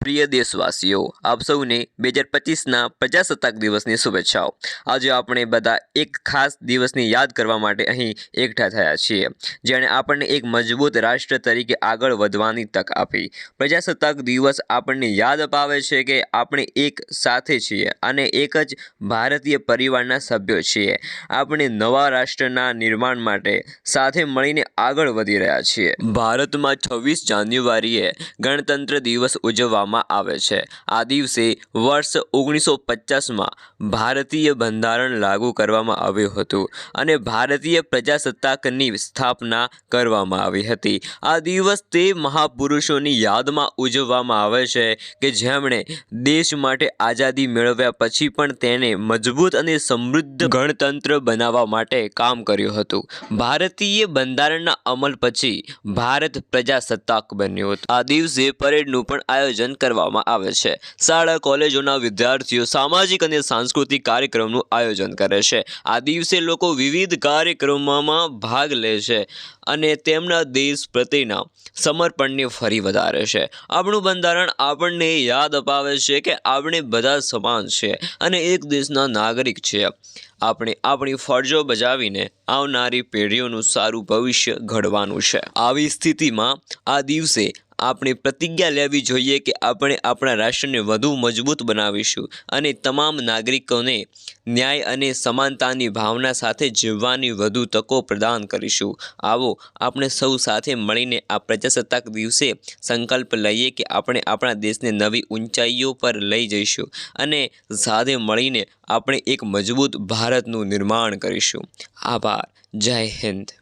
પ્રિય દેશવાસીઓ, આપ સૌને બે હજાર પચીસના પ્રજાસત્તાક દિવસની શુભેચ્છાઓ. આજે આપણે બધા એક ખાસ દિવસને યાદ કરવા માટે અહીં એકઠા થયા છીએ, જેણે આપણને એક મજબૂત રાષ્ટ્ર તરીકે આગળ વધવાની તક આપી. પ્રજાસત્તાક દિવસ આપણને યાદ અપાવે છે કે આપણે એક સાથે છીએ અને એક જ ભારતીય પરિવારના સભ્યો છીએ. આપણે નવા રાષ્ટ્રના નિર્માણ માટે સાથે મળીને આગળ વધી રહ્યા છીએ. ભારતમાં છવ્વીસ જાન્યુઆરીએ ગણતંત્ર દિવસ ઉજવવામાં આવે છે. આ દિવસે વર્ષ ઓગણીસો પચાસમાં ભારતીય બંધારણ લાગુ કરવામાં આવ્યું હતું અને ભારતીય પ્રજાસત્તાકની સ્થાપના કરવામાં આવી હતી. આ દિવસ તે મહાપુરુષોની યાદમાં ઉજવવામાં આવે છે કે જેમણે દેશ માટે આઝાદી મેળવ્યા પછી પણ તેને મજબૂત અને સમૃદ્ધ ગણતંત્ર બનાવવા માટે કામ કર્યું હતું. ભારતીય બંધારણના અમલ પછી ભારત પ્રજાસત્તાક બન્યું હતું. આ દિવસે પરેડનું પણ આયોજન કરવામાં આવે છે. શાળા, કોલેજોના વિદ્યાર્થીઓ સામાજિક અને સાંસ્કૃતિક કાર્યક્રમનું આયોજન કરે છે. આ દિવસે લોકો વિવિધ કાર્યક્રમોમાં ભાગ લે છે અને તેમના દેશ પ્રત્યેના સમર્પણને ફરી વધારે છે. આપણું બંધારણ આપણને યાદ અપાવે છે કે આપણે બધા સમાન છે અને એક દેશના નાગરિક છે આપણે આપણી ફરજો બજાવીને આવનારી પેઢીઓનું સારું ભવિષ્ય ઘડવાનું છે. આવી સ્થિતિમાં આ દિવસે આપણે પ્રતિજ્ઞા લેવી જોઈએ કે આપણે આપણા રાષ્ટ્રને વધુ મજબૂત બનાવીશું અને તમામ નાગરિકોને ન્યાય અને સમાનતાની ભાવના સાથે જીવવાની વધુ તકો પ્રદાન કરીશું. આવો, આપણે સૌ સાથે મળીને આ પ્રજાસત્તાક દિવસે સંકલ્પ લઈએ કે આપણે આપણા દેશને નવી ઊંચાઈઓ પર લઈ જઈશું અને સાથે મળીને આપણે એક મજબૂત ભારતનું નિર્માણ કરીશું. આભાર. જય હિન્દ.